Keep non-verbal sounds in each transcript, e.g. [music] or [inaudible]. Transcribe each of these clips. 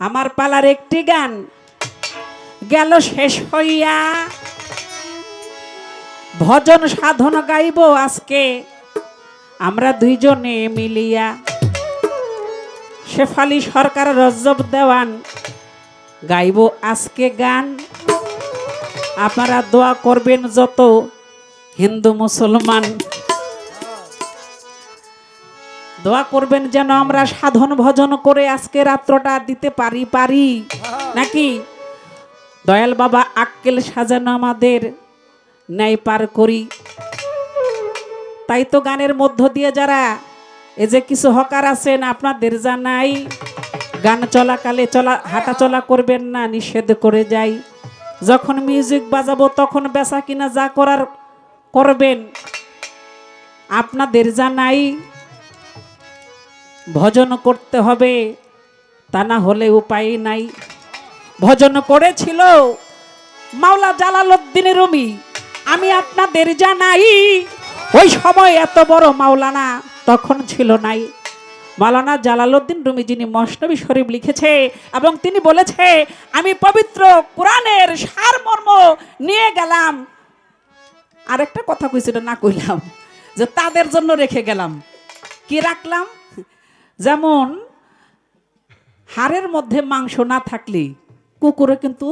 আমার পালার একটি গান। গেল শেষ হইয়া ভজন সাধন গাইব আজকে। আমরা দুইজনে মিলিয়া। শেফালি সরকার রজব দেওয়ান, গাইব আজকে গান। আপনারা দোয়া করবেন যত হিন্দু মুসলমান দোয়া করবেন যেন আমরা সাধন ভজন করে আজকে রাত্রটা দিতে পারি পারি। নাকি? দয়াল বাবা আক্কেল সাজানো আমাদের ন্যায় পার করি। তাই তো গানের মধ্য দিয়ে যারা এ যে কিছু হকার আছেন, আপনাদের জানাই, গান চলাকালে চলা হাঁটা চলা করবেন না, নিষেধ করে যাই। যখন মিউজিক বাজাবো তখন বেচা কিনা যা করার করবেন। আপনাদের জানাই ভজন করতে হবে, তা না হলে উপায় নাই। ভজন করেছিল মাওলা জালালউদ্দিন রুমি, আমি আপনাদের জানাই, ওই সময় এত বড় মাওলানা তখন ছিল নাই। মাওলানা জালালউদ্দিন রুমি যিনি মসনবী শরীফ লিখেছে এবং তিনি বলেছে, আমি পবিত্র কোরআনের সারমর্ম নিয়ে গেলাম। আরেকটা কথা কইছিল, না কইলাম, যে তাদের জন্য রেখে গেলাম। কি রাখলাম? যেমন, হাড়ের মধ্যে মাংস না থাকলে কুকুরে কিন্তু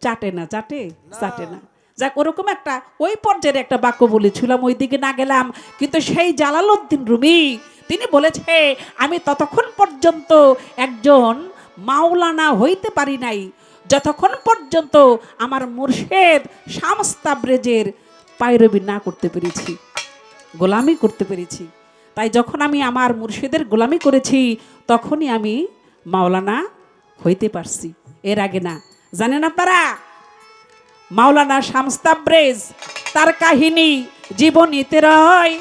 চাটে না, চাটে চাটে না। যাক, ওরকম একটা, ওই পর্যায়ের একটা বাক্য বলেছিলাম ওই দিকে না গেলাম। কিন্তু সেই জালালউদ্দিন রুমি, তিনি বলেছে আমি ততক্ষণ পর্যন্ত একজন মাওলানা হইতে পারি নাই। যতক্ষণ পর্যন্ত আমার মুর্শেদ শামস্তাব্রেজের পায়রবি না করতে পেরেছি, গোলামি করতে পেরেছি তাই যখন আমি আমার মুর্শিদের গোলামি করেছি, তখনই আমি মাওলানা হইতে পারছি। এর আগে না। জানেন আপনারা? মাওলানা শামস্তাব্রেজ তার কাহিনী জীবনীতে রয়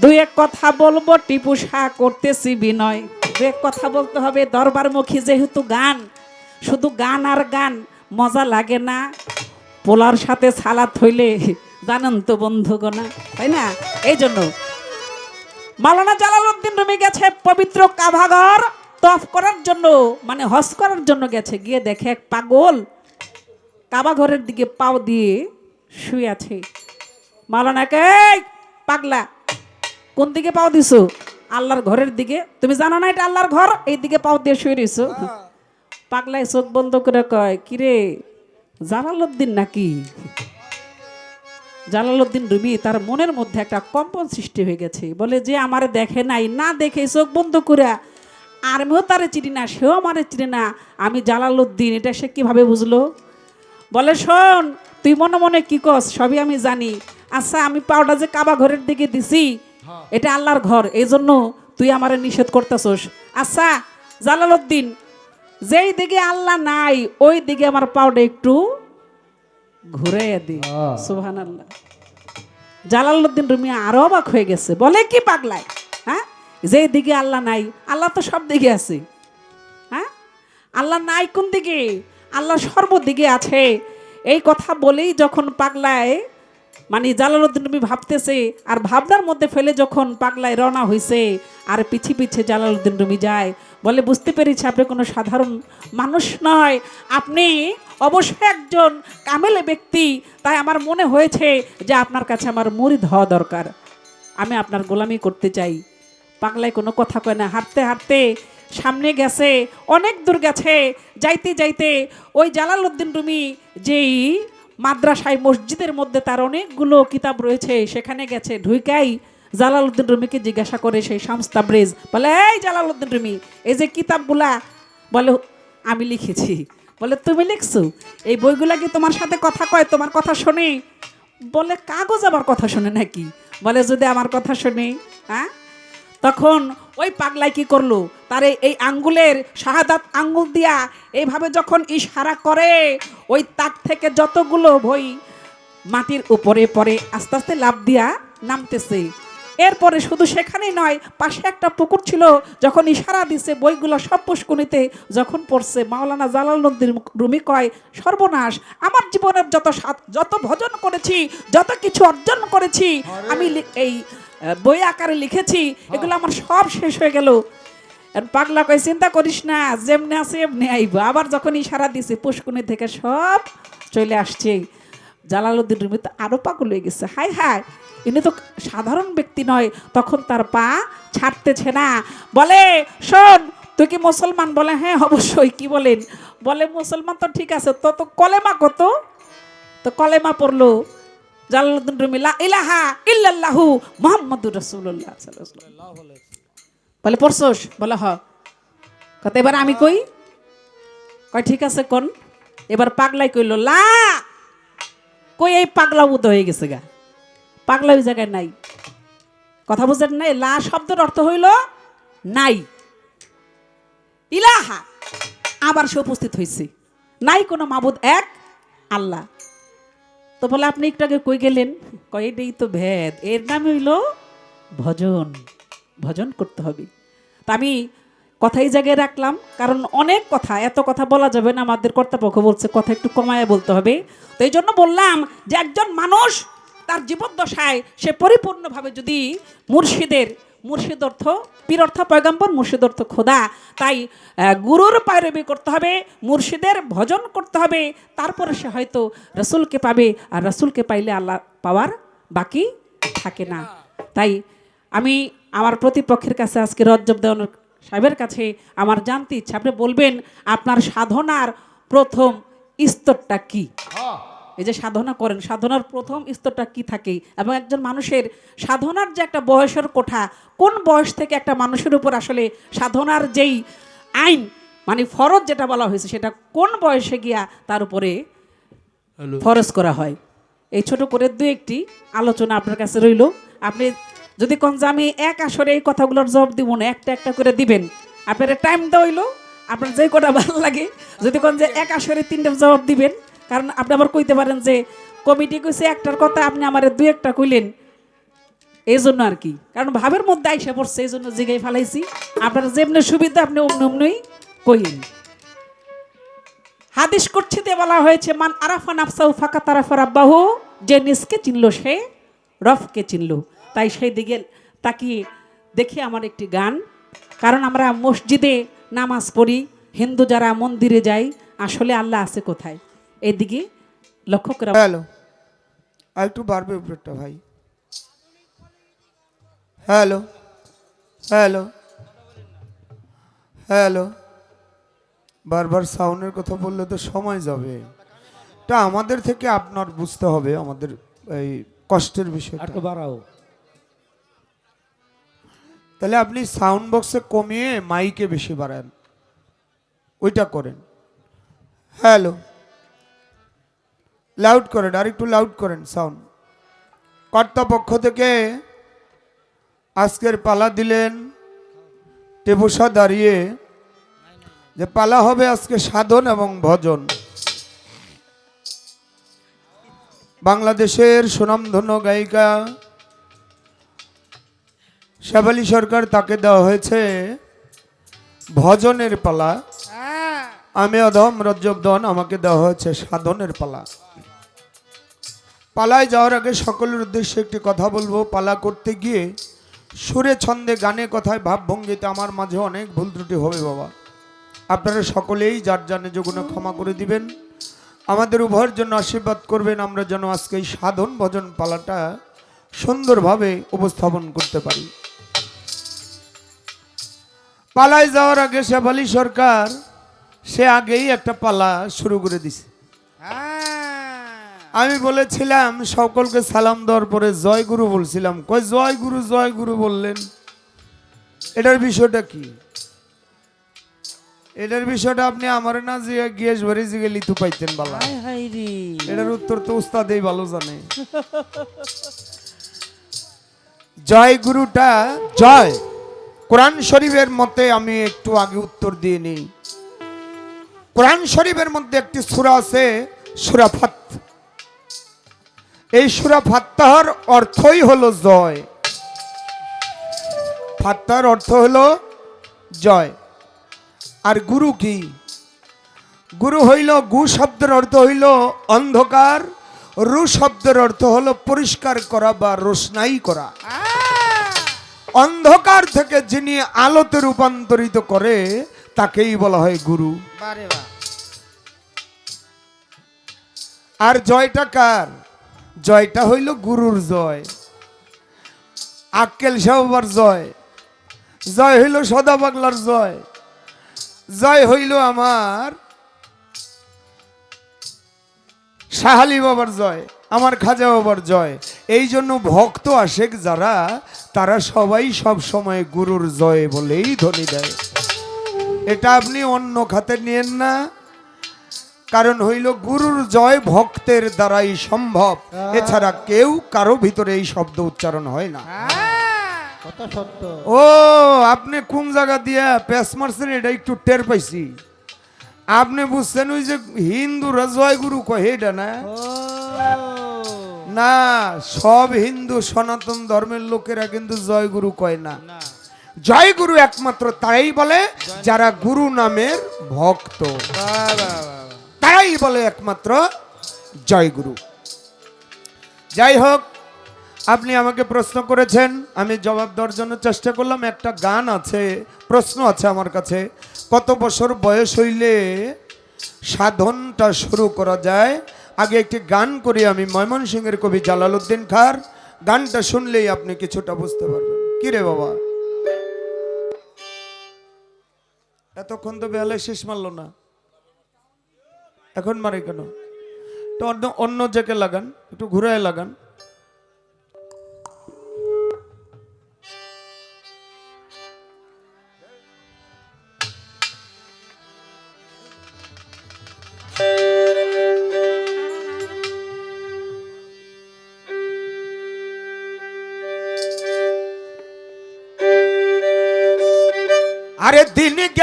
দু এক কথা বলব, টিপু শাহ করতেছি বিনয়। দু এক কথা বলতে হবে দরবারমুখী যেহেতু গান, শুধু গান আর গান মজা লাগে না। পোলার সাথে সালাদ হইলে জানেন তো বন্ধুগণা, তাই না? এই জন্য মালানা জালালউদ্দিন রুমি গেছে পবিত্র কাভাগর তফ করার জন্য মানে হজ করার জন্য গেছে। গিয়ে দেখে এক পাগল কাবা ঘরের দিকে পাও দিয়ে শুয়ে আছে। মালানাকে "এই, পাগলা কোন দিকে পাও দিছো? আল্লাহর ঘরের দিকে। তুমি জানো না এটা আল্লাহর ঘর? এই দিকে পাও দিয়ে শুয়ে রইছো। পাগলায় চোখ বন্ধ করে কয় কিরে জালালউদ্দিন নাকি? জালালউদ্দিন রুমি তার মনের মধ্যে একটা কম্পন সৃষ্টি হয়ে গেছে। বলে যে আমারে দেখে নাই না দেখে চোখ বন্ধ করে আমিও তারে চিনি না সেও আমারে চিনি না। আমি জালালউদ্দিন এটা সে কীভাবে বুঝলো? বলে শোন তুই মনে মনে কি কস? সবই আমি জানি। আচ্ছা আমি পাউডা যে কাবা ঘরের দিকে দিছি এটা আল্লাহর ঘর। এই জন্য তুই আমারে নিষেধ করতেছস। আচ্ছা জালালউদ্দিন যেই দিকে আল্লাহ নাই ওই দিকে আমার পাউডা একটু ঘুরে দি। সুহান আল্লাহ জালালউদ্দিন রুমি আরও অবাক হয়ে গেছে। বলে কি পাগলায়? হ্যাঁ? যে দিকে আল্লাহ নাই আল্লাহ তো সব দিকে আছে। হ্যাঁ? আল্লাহ নাই কোন দিকে? আল্লাহ সর্বদিকে আছে। এই কথা বলেই যখন পাগলায় মানে জালালউদ্দিন রুমি ভাবতেছে আর ভাবনার মধ্যে ফেলে যখন পাগলায় রওনা হয়েছে আর পিছি পিছে জালালউদ্দিন রুমি যায় বলে বুঝতে পেরেছি আপনি কোনো সাধারণ মানুষ নয়। আপনি অবশ্যই একজন কামেলে ব্যক্তি, তাই আমার মনে হয়েছে যে আপনার কাছে আমার মুরিদ হওয়া দরকার। আমি আপনার গোলামি করতে চাই। পাগলায় কোনো কথা কয় না। হাঁটতে হাঁটতে সামনে গেছে, অনেক দূর গেছে। যাইতে যাইতে ওই জালালউদ্দিন রুমি, যেই মাদ্রাসায় মসজিদের মধ্যে তার অনেকগুলো কিতাব রয়েছে, সেখানে গেছে, ঢুইকাই জালালউদ্দিন রুমিকে জিজ্ঞাসা করে সেই শামস্তাব্রেজ বলে, এই জালালউদ্দিন রুমি, এই যে কিতাবগুলা, বলে, আমি লিখেছি। বলে, তুমি লিখছো? এই বইগুলা কি তোমার সাথে কথা কয়? তোমার কথা শোনে? বলে, কাগজ আমার কথা শোনে নাকি? বলে, যদি আমার কথা শোনে হ্যাঁ? তখন ওই পাগলাই কি করল? তারে এই আঙ্গুলের শাহাদাত আঙ্গুল দিয়া এইভাবে যখন ইশারা করে, ওই তাক থেকে যতগুলো বই মাটির উপরে পরে আস্তে আস্তে লাভ দিয়া নামতেছে। এরপরে শুধু সেখানেই নয় পাশে একটা পুকুর ছিল যখন ইশারা দিছে বইগুলো সব পুষ্কুনিতে যখন পড়ছে মাওলানা জালালউদ্দিন রুমি কয় সর্বনাশ আমার জীবনের যত সাত যত ভজন করেছি যত কিছু অর্জন করেছি আমি এই বই আকারে লিখেছি এগুলো আমার সব শেষ হয়ে গেল। পাগলা কই চিন্তা করিস না যেমনি আছে এমনি আইব। আবার যখন ইশারা দিছে পুষ্কুনি থেকে সব চলে আসছে। জালালউদ্দিন রুমি তো আরও পাগল হয়ে গেছে। হাই হাই ইনি তো সাধারণ ব্যক্তি নয়, তখন তার পা ছাড়তেছে না। বলে, শোন, তুই কি মুসলমান? বলে হ্যাঁ অবশ্যই, কি বলেন? বলে, মুসলমান তো ঠিক আছে, তো তো কলেমা কত? তো কলেমা পড়ল, জালালউদ্দিন রুমি, লা ইলাহা ইল্লাল্লাহু মুহাম্মাদুর রাসূলুল্লাহ সাল্লাল্লাহু আলাইহি। বলে, পড়ছস? বলে, হ। কত, এবার আমি কই? কয়, ঠিক আছে, কোন? এবার পাগলাই কইল, লা কই এই পাগলা উদ হয়ে গেছে গা? পাগলা ওই জায়গায় নাই। কথা বুঝেন নাই? লা শব্দের অর্থ হইল নাই। ইলাহা! আবার সে উপস্থিত হয়েছে নাই কোনো মাবুদ এক, আল্লাহ। তো বলে আপনি একটু আগে কই গেলেন? কয়, এটাই তো ভেদ। এর নাম হইল ভজন। ভজন করতে হবে। তা আমি কথাই জায়গায় রাখলাম কারণ অনেক কথা এত কথা বলা যাবে না আমাদের কর্তাপক্ষ বলছে কথা একটু কমায় বলতে হবে। তো এই জন্য বললাম যে একজন মানুষ তার জীবদ্দশায় সে পরিপূর্ণভাবে যদি মুর্শিদের মুর্শিদ অর্থ পীর অর্থ পয়গম্বর মুর্শিদ অর্থ খোদা তাই গুরুর পায়রবি করতে হবে মুর্শিদের ভজন করতে হবে তারপরে সে হয়তো রসুলকে পাবে আর রসুলকে পাইলে আল্লাহ পাওয়ার বাকি থাকে না। তাই আমি আমার প্রতিপক্ষের কাছে আজকে রজ্জব দেওয়ান সাহেবের কাছে আমার জানতে ইচ্ছা। আপনি বলবেন আপনার সাধনার প্রথম স্তরটা কি? এই যে সাধনা করেন সাধনার প্রথম স্তরটা কি থাকে? এবং একজন মানুষের সাধনার যে একটা বয়সের কোঠা কোন বয়স থেকে একটা মানুষের উপর আসলে সাধনার যেই আইন মানে ফরজ যেটা বলা হয়েছে সেটা কোন বয়সে গিয়া তার উপরে ফরজ করা হয়? এই ছোট করে দু একটি আলোচনা আপনার কাছে রইল। আপনি যদি কোন আমি এক আসরে এই কথাগুলোর জবাব দিব না, একটা একটা করে দিবেন। আপনার টাইম দেওয়া হইল, আপনার যে কটা ভালো লাগে, যদি কোন যে এক আসরে তিনটা জবাব দিবেন, কারণ আপনি আবার কইতে পারেন যে, কমিটি কইছে একটার কথা, আপনি আমার দু একটা কইলেন। এই জন্য আর কি। কারণ ভাবের মধ্যে আইসা পড়ছে, এই জন্য জিগাই ফেলাইছি। আপনার যেমনি সুবিধা, আপনি অমনি অমনি কইন হাদিস করছিতে বলা হয়েছে, মান আরাফা নাফসাউ ফাঁকা তারাফা রাব্বাহু যে নিজকে চিনল সে, রফকে চিনল। তাই সেই দিকে তাকিয়ে দেখি আমার একটি গান। কারণ আমরা মসজিদে নামাজ পড়ি হিন্দু যারা মন্দিরে যাই আসলে আল্লাহ আছে কোথায়? এদিকে লক্ষ্য করা হ্যালো। আর একটু বাড়বে উপরেরটা ভাই। হ্যালো। হ্যালো। হ্যালো। বারবার সাউন্ডের কথা বললে তো সময় যাবে। তা আমাদের থেকে আপনার বুঝতে হবে আমাদের এই কষ্টের বিষয়টা। বাড়াও। তাহলে আপনি সাউন্ড বক্সে কমিয়ে মাইকে বেশি বাড়ান। ওইটা করেন। হ্যালো লাউড করেন, আর একটু লাউড করেন সাউন্ড কর্তা পক্ষ থেকে আজকের পালা দিলেন টেবুসা দাঁড়িয়ে যে পালা হবে আজকে সাধন এবং ভজন। বাংলাদেশের সুনামধন্য গায়িকা শেফালি সরকার তাকে দেওয়া হয়েছে ভজনের পালা। আমি অধম রজ্জবদন আমাকে দেওয়া হয়েছে সাধনের পালা। পালায় যাওয়ার আগে সকলের উদ্দেশ্যে একটি কথা বলব। পালা করতে গিয়ে সুরে ছন্দে গানে কথায় ভাবভঙ্গিতে আমার মাঝে অনেক ভুল ত্রুটি হবে বাবা। আপনারা সকলেই যার জানে যোগুনে ক্ষমা করে দিবেন। আমাদের উভয়ের জন্য আশীর্বাদ করবেন। আমরা যেন আজকে এই সাধন ভজন পালাটা সুন্দরভাবে উপস্থাপন করতে পারি। পালায় যাওয়ার আগে শেফালি সরকার সে আগেই একটা পালা শুরু করে দিছে। আমি বলেছিলাম সকলকে সালাম দেওয়ার পরে জয় গুরু বলছিলাম। কই জয় গুরু জয় গুরু বললেন এটার বিষয়টা কি? এটার বিষয়টা আপনি আমার না যে গিয়েস ভরে জিগে লিতু পাইতেন বালা। এটার উত্তর তো উস্তাদেই ভালো জানে। [laughs] জয় গুরুটা জয়। কোরআন শরীফের মতে আমি একটু আগে উত্তর দিয়ে নিই। কোরআন শরীফের মধ্যে একটি সুরা আছে, সূরা ফাত। এই সূরা ফাত্তাহর অর্থই হলো জয়। ফাত্তার অর্থ হলো জয়। আর গুরু কি? গুরু হইল গু শব্দের অর্থ হইল অন্ধকার, রু শব্দের অর্থ হলো পরিষ্কার করা বা রোশনাই করা। অন্ধকার থেকে যিনি আলোতে রূপান্তরিত করে তাকেই বলা হয় গুরু। আর জয়টা কার? জয়টা হইল গুরুর জয়। আক্কেল সাহবার জয়। জয় হইল সদা বাংলার জয়। জয় হইল আমার সাহালি বাবার জয় আমার খাজা বাবার জয়। এই জন্য ভক্ত আশেক যারা তারা সবাই সব সময় গুরুর জয় বলেই ধ্বনি দেয়। এটা আপনি অন্য খাতে নিয়েন না। কারণ হইল গুরুর জয় ভক্তের দ্বারাই সম্ভব। এছাড়া কেউ কারও ভিতরে এই শব্দ উচ্চারণ হয় না। কত ও আপনি কোন জায়গা দিয়া প্যাস মারছেন এটা একটু টের পাইছি। আপনি বুঝছেন ওই যে হিন্দুরা জয় গুরু কহে এটা না? না সব হিন্দু সনাতন ধর্মের লোকেরা কিন্তু জয় গুরু কয় না। জয় গুরু একমাত্র তারাই বলে যারা গুরু নামের ভক্ত। তারাই বলে একমাত্র জয় গুরু। যাই হোক আপনি আমাকে প্রশ্ন করেছেন আমি জবাব দেওয়ার জন্য চেষ্টা করলাম একটা গান আছে প্রশ্ন আছে আমার কাছে। কত বছর বয়স হইলে সাধনটা শুরু করা যায়? আগে একটি গান করি আমি, ময়মনসিংহের কবি জালালউদ্দিন খার। গানটা শুনলেই আপনি কিছুটা বুঝতে পারবেন। কি রে বাবা? এতক্ষণ তো বেহালে শেষ মারল না। এখন মারে কেন? তো অন্য অন্য জায়গায় লাগান, একটু ঘুরায় লাগান।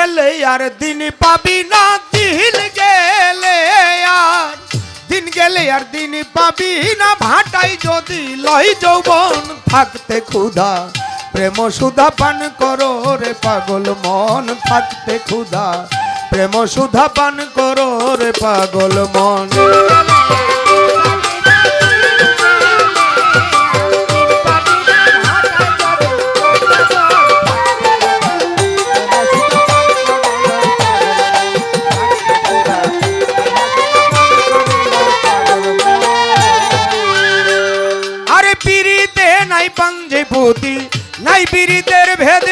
গেলে আর দিন পাবি না দিন গেলে আর দিন গেলে আর দিন পাবি না ভাটাই যদি লই যৌবন থাকতে ক্ষুধা প্রেম সুধা পান করো রে পাগল মন থাকতে ক্ষুধা প্রেম সুধা পান করো রে পাগল মন পুতি নাই পিড়িতের ভেদ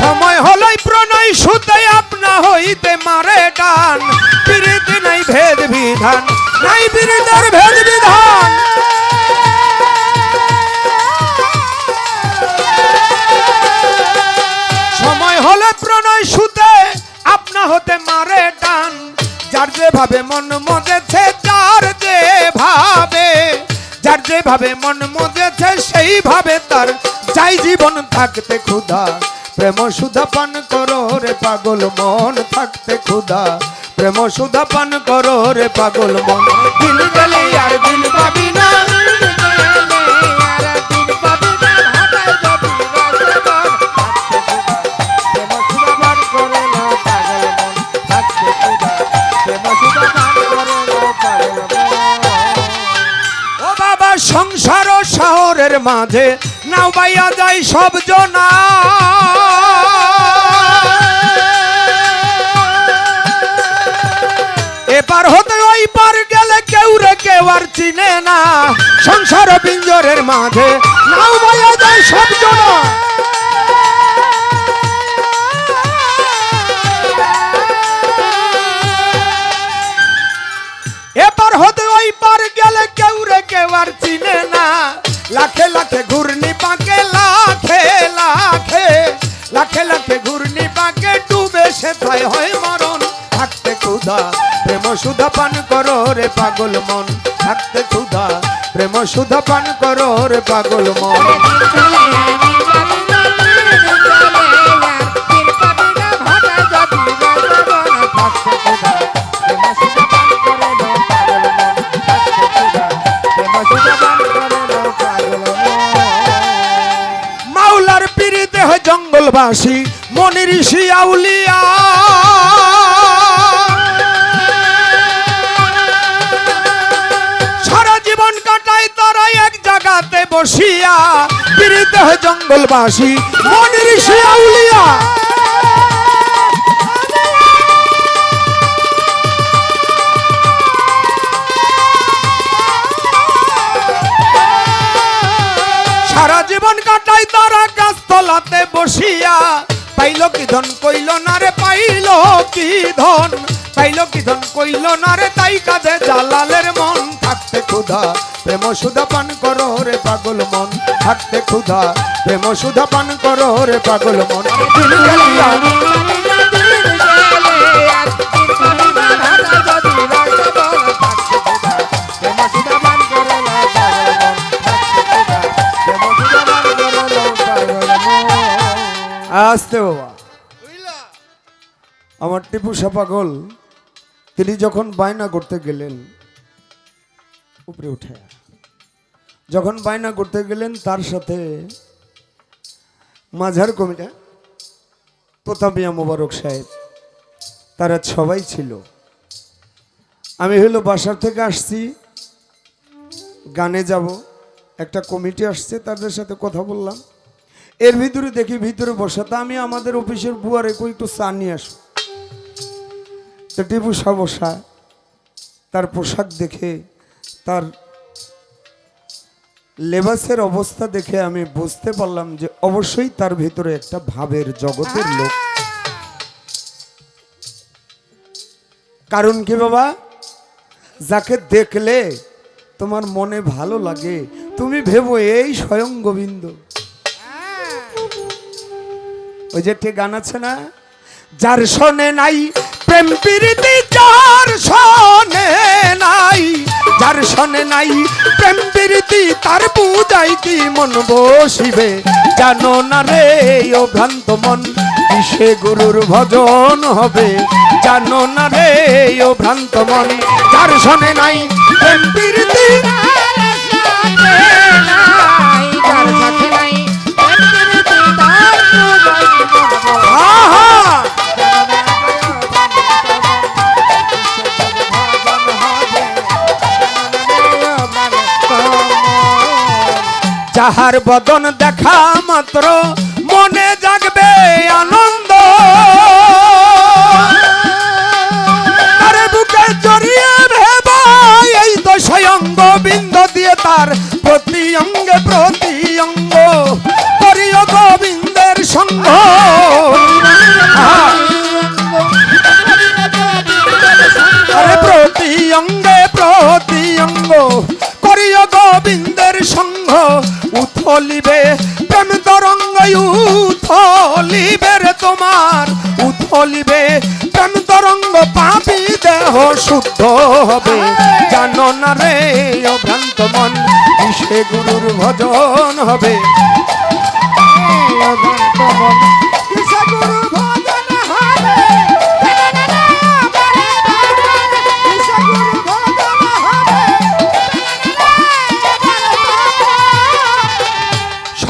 সময় হলই প্রণয় সুতে আপনা হইতে মারে টান। পিড়িতে নাই ভেদ বিধান নাই পিড়িতের ভেদ বিধান সময় হলে প্রণয়, সুতে আপনা হতে মারে টান। যার যেভাবে মন মজেছে যেভাবে মন মজেছে, সেইভাবে তার যাই জীবন থাকতে ক্ষুধা। প্রেম সুধা পান করো রে পাগল মন, থাকতে ক্ষুধা। প্রেম সুধা পান করো রে পাগল মন। দিন গেলে আর দিন পাবি না মাঝে। নাও বাইয়া যায় সব জনা। এপার হতে ওই পার গেলে কেউ রে কেউ আর চিনে না। সংসার পিঞ্জরের মাঝে। নাও বাইয়া যায় সব জনা। এপার হতে ওই পার গেলে কেউ রে কেউ আর চিনে না। লাখে লাখে ঘূর্ণি পাকে লাখে লাখে লাখে লাখে ঘূর্ণি পাকে ডুবে সে তাই হয় মরণ। থাকতে ক্ষুধা, প্রেম সুধা পান করো রে পাগল মন। থাকতে ক্ষুধা, প্রেম সুধা পান করো রে পাগল মন। জঙ্গলবাসী মনি ঋষি আউলিয়া। সারা জীবন এক জায়গাতে বসিয়া বিরিত জঙ্গলবাসী জঙ্গলবাসী মনির শিয়াউলিয়া সারা জীবন কাটাই তারা গাছতলাতে বসিয়া। পাইল কি ধন, কইল না রে, পাইল কি ধন। পাইল কি ধন, কইল না রে, তাই কাঁধে জালালের মন। থাকতে ক্ষুধা, প্রেম সুধা পান করো রে পাগল মন। থাকতে ক্ষুধা, প্রেম সুধা পান করো রে পাগল মন। আসতে বাবা। আমার টিপু পাগল তিনি যখন বায়না করতে গেলেন, উপরে উঠে। যখন বায়না করতে গেলেন, তার সাথে মাঝার কমিটা তোতামিয়া মোবারক সাহেব, তারা সবাই ছিল। আমি হলো বাসার থেকে আসছি, গানে যাব, একটা কমিটি আসছে, তাদের সাথে কথা বললাম। এর ভিতরে দেখি, ভিতরে বসা। তা আমি আমাদের অফিসের বুয়ারে কই, একটু চা নিয়ে আসো। তো টিপু শাহ বসা তার পোশাক দেখে, তার লেবাসের অবস্থা দেখে আমি বুঝতে পারলাম যে অবশ্যই তার ভিতরে একটা ভাবের জগতের লোক। কারণ কি বাবা? যাকে দেখলে তোমার মনে ভালো লাগে। তুমি ভেবো এই স্বয়ং গোবিন্দ। ওই যে একটি গান আছে না? যার শোনে নাই, প্রেম প্রীতি যার শোনে নাই। যার শোনে নাই, প্রেম প্রীতি তার পূজাই কি মন বসিবে? জানো না রে, ও ভ্রান্ত মন, কিসে গুরুর ভজন হবে? জানো না রে, ও ভ্রান্ত মন, যার শোনে নাই, প্রেম প্রীতি যাহার বদন দেখা মাত্র। উথলিবে প্রেম তরঙ্গই উথলিবে রে তোমার উথলিবে প্রেম তরঙ্গ পাপি দেহ শুদ্ধ হবে। জানো না রে, অভ্রান্ত মন, কিসে গুরুর ভজন হবে? অভ্রান্ত মন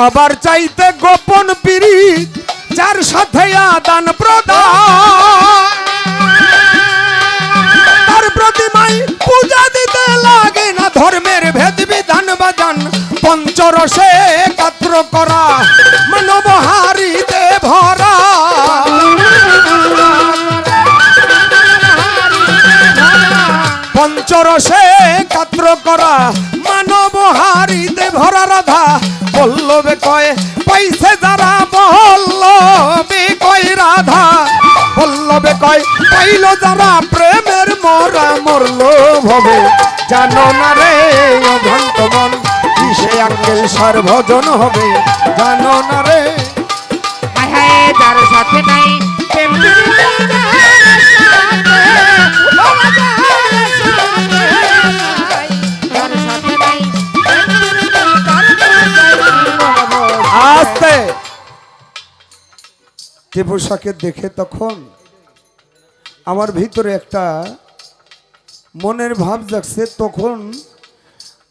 সবার চাইতে গোপন পিড়ি যার সাথে মরল ভবে জানো না রে অভ্রান্ত মন কিসে আঙ্কেল সর্বজন হবে? জানো না রে। যার সাথে নাই আস্তে। টিপুষাকে দেখে তখন আমার ভিতরে একটা মনের ভাব জাগছে, তখন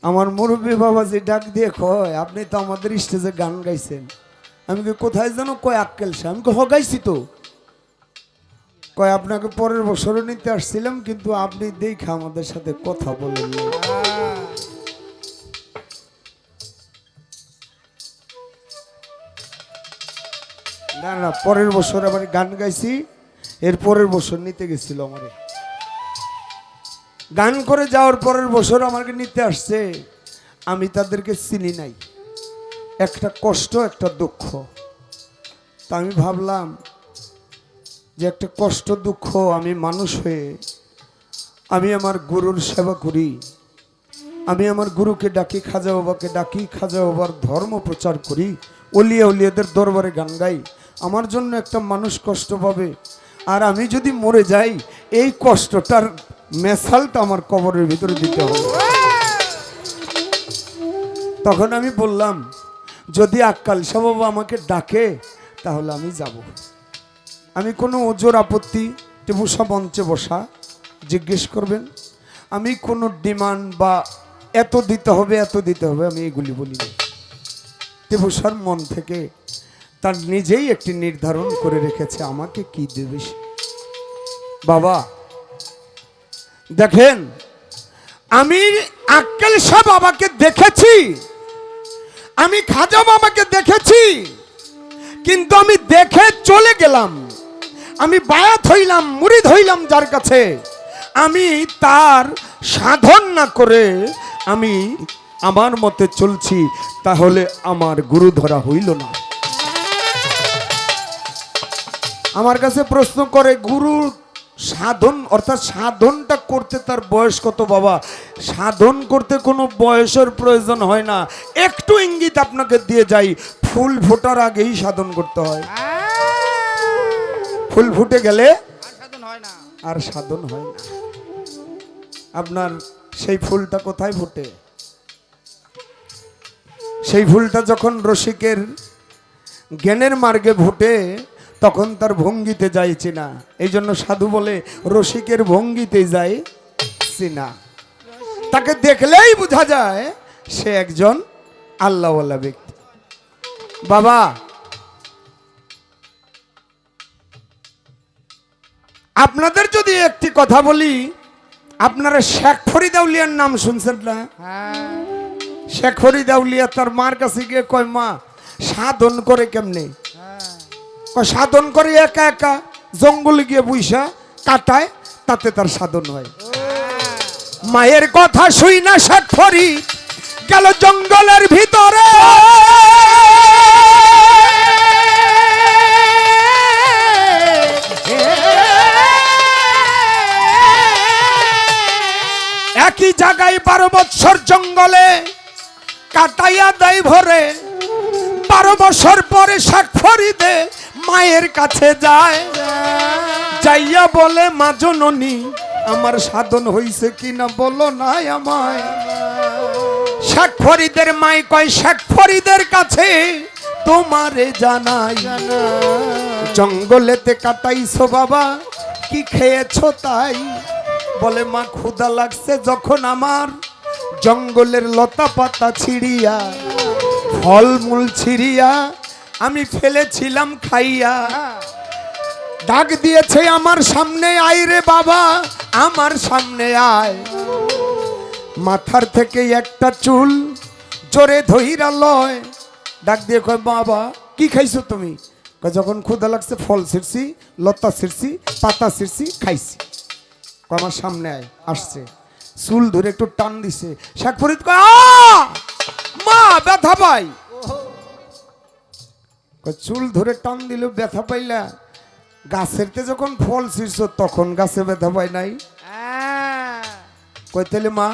আমার মুরব্বী বাবাজি ডাক দিয়ে কয়, আপনি তো আমাদের স্টেজে গান গাইছেন। আমি কি কোথায় যেন কয় আক্কেল সে আমি হ গাইছি তো। কয়, আপনাকে পরের বছরও নিতে আসছিলাম, কিন্তু আপনি দেখে আমাদের সাথে কথা বলেন না না, পরের বছর আবার গান গাইছি, এর পরের বছর নিতে গেছিল আমার। গান করে যাওয়ার পরের বছর আমাকে নিতে আসছে। আমি তাদেরকে চিনি নাই। একটা কষ্ট, একটা দুঃখ। তা আমি ভাবলাম যে একটা কষ্ট, দুঃখ আমি মানুষ হয়ে আমি আমার গুরুর সেবা করি। আমি আমার গুরুকে ডাকি, খাজা বাবাকে ডাকি, খাজা বাবার ধর্ম প্রচার করি। অলিয়া অলিয়াদের দরবারে গান গাই। আমার জন্য একটা মানুষ কষ্ট পাবে। আর আমি যদি মরে যাই, এই কষ্টটার মেসালটা আমার কবরের ভিতরে দিতে হবে। তখন আমি বললাম, যদি আক্কাল শাহ বাবা আমাকে ডাকে, তাহলে আমি যাব। আমি কোনো ওজোর আপত্তি টেবুসা মঞ্চে বসা জিজ্ঞেস করবেন। আমি কোনো ডিমান্ড বা এত দিতে হবে, এত দিতে হবে, আমি এগুলি বলি না টেবুসার মন থেকে তার নিজেই একটি নির্ধারণ করে রেখেছে, আমাকে কি দেবে বাবা দেখেন আমি আক্কেল শাহ বাবাকে দেখেছি, আমি খাজা বাবাকে দেখেছি, কিন্তু আমি দেখে চলে গেলাম। আমি বায়াত হইলাম মুড়ি হইলাম যার কাছে। আমি তার সাধন না করে আমি আমার মতে চলছি, তাহলে আমার গুরু ধরা হইল না। আমার কাছে প্রশ্ন করে, গুরু সাধন অর্থাৎ সাধনটা করতে তার বয়স কত বাবা? সাধন করতে কোনো বয়সের প্রয়োজন হয় না। একটু ইঙ্গিত আপনাকে দিয়ে যাই ফুল ফোটার আগেই সাধন করতে হয়। ফুল ফুটে গেলে আর সাধন হয় না। আপনার সেই ফুলটা কোথায় ফোটে? সেই ফুলটা যখন রসিকের জ্ঞানের মার্গে ভোটে তখন তার ভঙ্গিতে যায় চিনা। এই জন্য সাধু বলে রসিকের ভঙ্গিতে যায় চিনা। তাকে দেখলেই বোঝা যায় সে একজন আল্লাহওয়ালা ব্যক্তি। বাবা আপনাদের যদি একটি কথা বলি আপনারা শেখ ফরিদাউলিয়ার নাম শুনছেন না? শেখ ফরিদাউলিয়া তার মার কাছে গিয়ে কয় মা সাধন করে কেমনে? সাধন করে একা একা, জঙ্গলে গিয়ে বুইসা, কাটায়, তাতে তার সাধন হয়। মায়ের কথা শুই না ফরিদ গেল জঙ্গলের ভিতরে। একই জায়গায় বারো বৎসর জঙ্গলে, কাটাইয়া দেয় ভরে, বারো বছর পরে শাক ফরিদে মায়ের কাছে যায়। যাইয়া বলে, মা জননী, আমার সাধন হইছে কিনা বলো নাই আমায়? শাক ফরিদের মাই কয়, শাক ফরিদের কাছে তোমারে জানাই। জঙ্গলেতে কাটাইছো বাবা, কি খেয়েছো তাই? বলে, মা, ক্ষুধা লাগছে যখন আমার জঙ্গলের লতা পাতা ছিড়িয়া, ফলমূল ছিড়িয়া আমি ফেলেছিলাম খাইয়া। ডাক দিয়েছে আমার সামনে, আয় রে বাবা, আমার সামনে আয়। মাথার থেকে একটা চুল জোরে ধইরা লয়। ডাক দিয়ে কয়, বাবা, কি খাইছো তুমি? যখন ক্ষুধা লাগছে, ফল ছিঁড়ছি, লতা ছিঁড়ছি, পাতা ছিঁড়ছি, খাইছি। আমার সামনে আয়, আসছে। চুল ধরে একটু টান দিছে। শেখ ফরিদ কয় "আ! মা, ব্যথা পাই চুল ধরে টান দিল ব্যথা পাইলা গাছেরতে যখন ফল ছিঁড়ছ, তখন গাছে ব্যথা পাই নাই। কয়, তাহলে মা,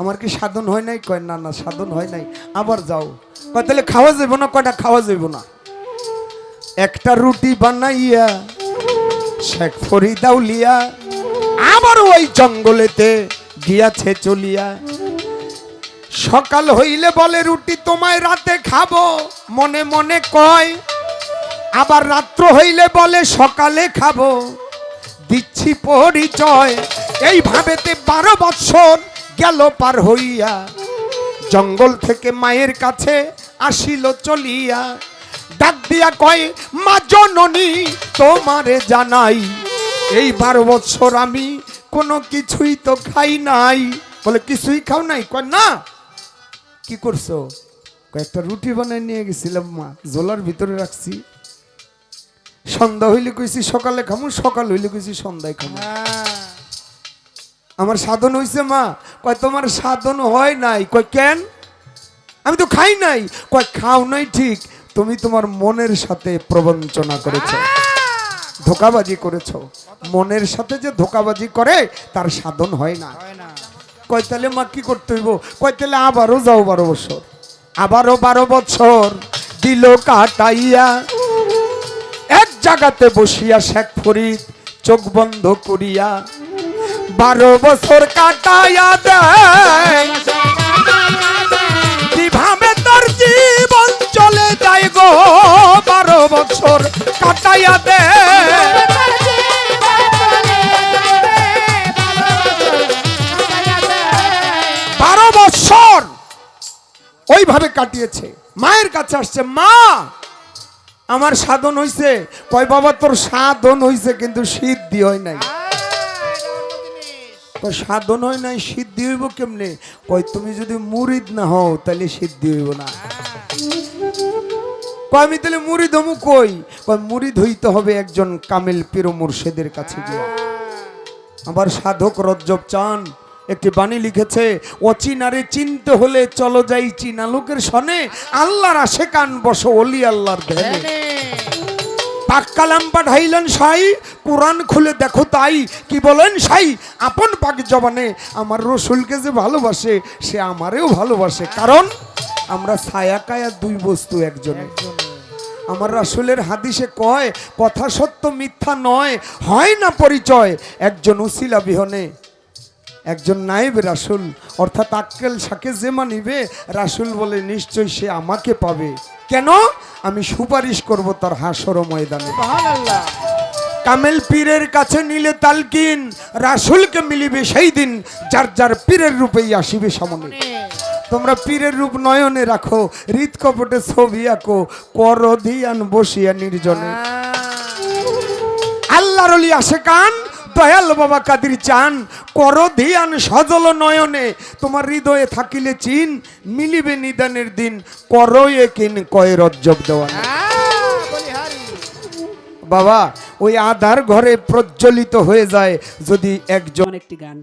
আমার কি সাধন হয় নাই? কয়, না না, সাধন হয় নাই। আবার যাও। কয়, তাহলে খাওয়া যাইব না? কয়টা খাওয়া যাইব না? একটা রুটি বানাইয়া, শেখ ফরিদাউলিয়া আবার ওই জঙ্গলেতে গিয়াছে চলিয়া। সকাল হইলে বলে রুটি তোমায় রাতে খাব। মনে মনে কয়, আবার রাত্র হইলে বলে সকালে খাব। দিচ্ছি পরিচয় এইভাবেতে বারো বৎসর গেল পার হইয়া। জঙ্গল থেকে মায়ের কাছে আসিল চলিয়া। ডাক দিয়া কয়, মা জননী, তোমারে জানাই, এই বারো বৎসর আমি কোনো কিছুই তো খাই নাই। বলে, কিছুই খাও নাই? কয়, না কি করছ? কয়েকটা রুটি বানাই নিয়ে গেছিলাম মা, জোলার ভিতরে রাখছি। সন্ধ্যা হইলে কইছি সকালে খামু, সকাল হইলে কইছি সন্ধ্যায় খামু। আমার সাধন হইছে মা। কয়, তোমার সাধন হয় নাই? কয়, কেন? আমি তো খাই নাই। কয়, খাও নাই ঠিক। তুমি তোমার মনের সাথে প্রবঞ্চনা করেছ। ধোকাবাজি করেছ। মনের সাথে যে ধোকাবাজি করে, তার সাধন হয় না। কয়, তাহলে মা কি করতে হইব? কয়, তাহলে আবারও যাও বারো বছর। আবারও বারো বছর দিল কাটাইয়া। এক জায়গাতে বসিয়া শেখ ফরিদ চোখ বন্ধ করিয়া বারো বছর কাটাইয়া দেয়। কীভাবে তার জীবন চলে যায় গো, বারো বছর কাটাইয়া দেয়। ওইভাবে কাটিয়েছে। মায়ের কাছে আসছে মা আমার সাধন হইছে। কয় বাবা তোর সাধন হইছে কিন্তু সিদ্ধি হয় নাই। সাধন হয় নাই সিদ্ধি হইব কেমনে? কয় তুমি যদি মুরিদ না হও তাহলে সিদ্ধি হইব না। কয় আমি তাহলে মুরিদ হমু কই? কয় মুরিদ হইতে হবে একজন কামেল পীর মুর্শেদের কাছে গিয়ে। আবার সাধক রজ্জব চান। একটি বাণী লিখেছে অচিনারে চিনতে হলে চলো যাই চীনা লোকের সনে। আল্লাহর আশে কান বসো অলি আল্লাহর ধ্যানে। পাক কালাম পাঠাইলেন সাই কোরআন খুলে দেখো তাই। কি বলেন সাই? আপন পাক জবানে আমার রসুলকে যে ভালোবাসে সে আমারেও ভালোবাসে। কারণ আমরা ছায়া কায়া দুই বস্তু একজনে। আমার রাসুলের হাদিসে কয় কথা সত্য মিথ্যা নয় হয় না পরিচয় একজন উসিলা বিহনে। একজন নাইব রাসুল অর্থাৎ আক্কেল সাকে যে মানিবে রাসুল বলে নিশ্চয় সে আমাকে পাবে। কেন? আমি সুপারিশ করব তার হাসর ময়দানে। কামেল পীরের কাছে নিলে তালকিন রাসুলকে মিলিবে সেই দিন যার যার পীরের রূপেই আসিবে সামনে। তোমরা পীরের রূপ নয়নে রাখো হৃদ কপটে ছবি আঁকো কর দিয়ান বসিয়া নির্জনে। আল্লাহর আসে কান দয়াল বাবা কাদির চান কর ধিয়ান সজল নয়নে। তোমার হৃদয়ে থাকিলে চিন মিলিবে নিদানের দিন। করয়ে কিন কয় রজ্জব দেওয়া বাবা ওই আধার ঘরে প্রজ্বলিত হয়ে যায় যদি একজন একটি গান।